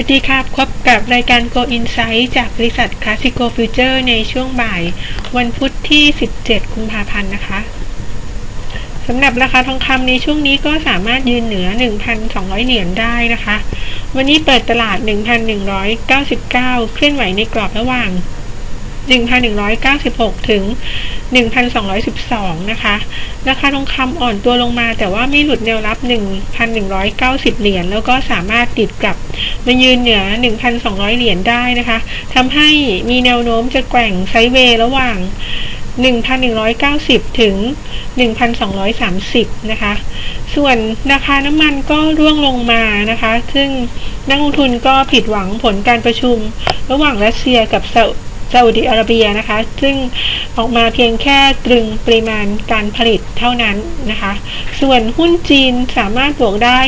วัสดีครับ พบกับรายการ Go Insight จากบริษัท Classico Future ในช่วงบ่าย วันพุธที่ 17 กุมภาพันธ์นะคะสำหรับราคาทองคำในช่วงนี้ก็สามารถยืนเหนือ 1,200 เหรียญได้นะคะ วันนี้เปิดตลาด 1,199 เคลื่อนไหวในกรอบระหว่าง 1,196 ถึง 1,212 นะคะ ราคาทองคำอ่อนตัวลงมาแต่ว่าไม่หลุดแนวรับ 1,190 เหรียญแล้วก็สามารถติดกลับมายืนเหนือ 1,200 เหรียญได้นะคะทำให้มีแนวโน้มจะแกว่งไซเวย์ระหว่าง 1,190 ถึง 1,230 นะคะ ส่วนราคาน้ำมันก็ร่วงลงมานะคะ ซึ่งนักลงทุนก็ผิดหวังผลการประชุม ระหว่างรัสเซียกับ ซาอุดิอาระเบียนะคะ ซึ่งออกมาเพียงแค่ตรึงปริมาณการผลิตเท่านั้นนะคะ ส่วนหุ้นจีนสามารถบวกได้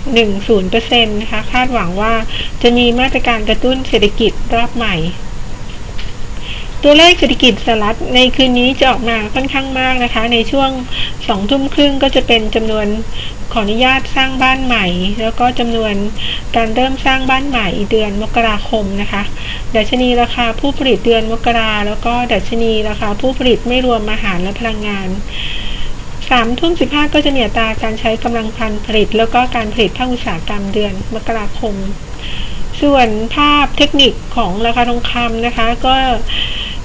1.10%นะคะคาดหวังว่าจะมีมาตรการกระตุ้นเศรษฐกิจรอบใหม่ตัวเลขเศรษฐกิจสหรัฐในคืนนี้จะออกมาค่อนข้างมากนะคะ ในช่วงสองทุ่มครึ่งก็จะเป็นจำนวน ขออนุญาตสร้างบ้านใหม่ แล้วก็จำนวนการเริ่มสร้างบ้านใหม่เดือนมกราคมนะคะดัชนีราคาผู้ผลิตเดือนมกราแล้วก็ดัชนีราคาผู้ผลิตไม่รวมอาหารและพลังงานสามทุ่มสิบห้าก็จะมีอัตราการใช้กำลังพันผลิต แล้วก็การผลิตภาคอุตสาหกรรมเดือนมกราคม ส่วนภาพเทคนิคของราคาทองคำนะคะ ก็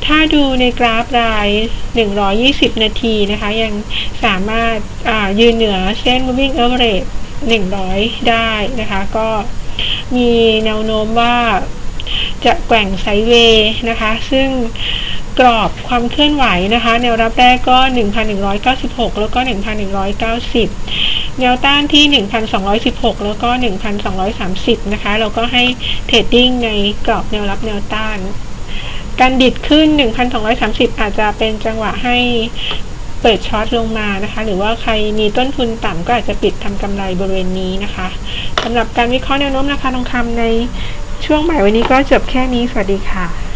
ถ้าดูในกราฟราย 120 นาทีนะคะ ยังสามารถยืนเหนือเส้น moving average 100 ได้นะคะ ก็มีแนวโน้มว่าจะแกว่งไซเวย์นะคะ ซึ่งกรอบความเคลื่อนไหวนะคะ แนวรับแรกก็ 1,196 แล้วก็ 1,190 แนวต้านที่ 1,216 แล้วก็ 1,230 นะคะ เราก็ให้เทรดดิ้งในกรอบแนวรับแนวต้าน การดิดขึ้น 1,230 อาจจะเป็นจังหวะให้เปิดช็อตลงมานะคะ หรือว่าใครมีต้นทุนต่ำก็อาจจะปิดทำกำไรบริเวณนี้นะคะสำหรับการวิเคราะห์แนวโน้มราคาทองคำในช่วงบ่ายวันนี้ก็จบแค่นี้ สวัสดีค่ะ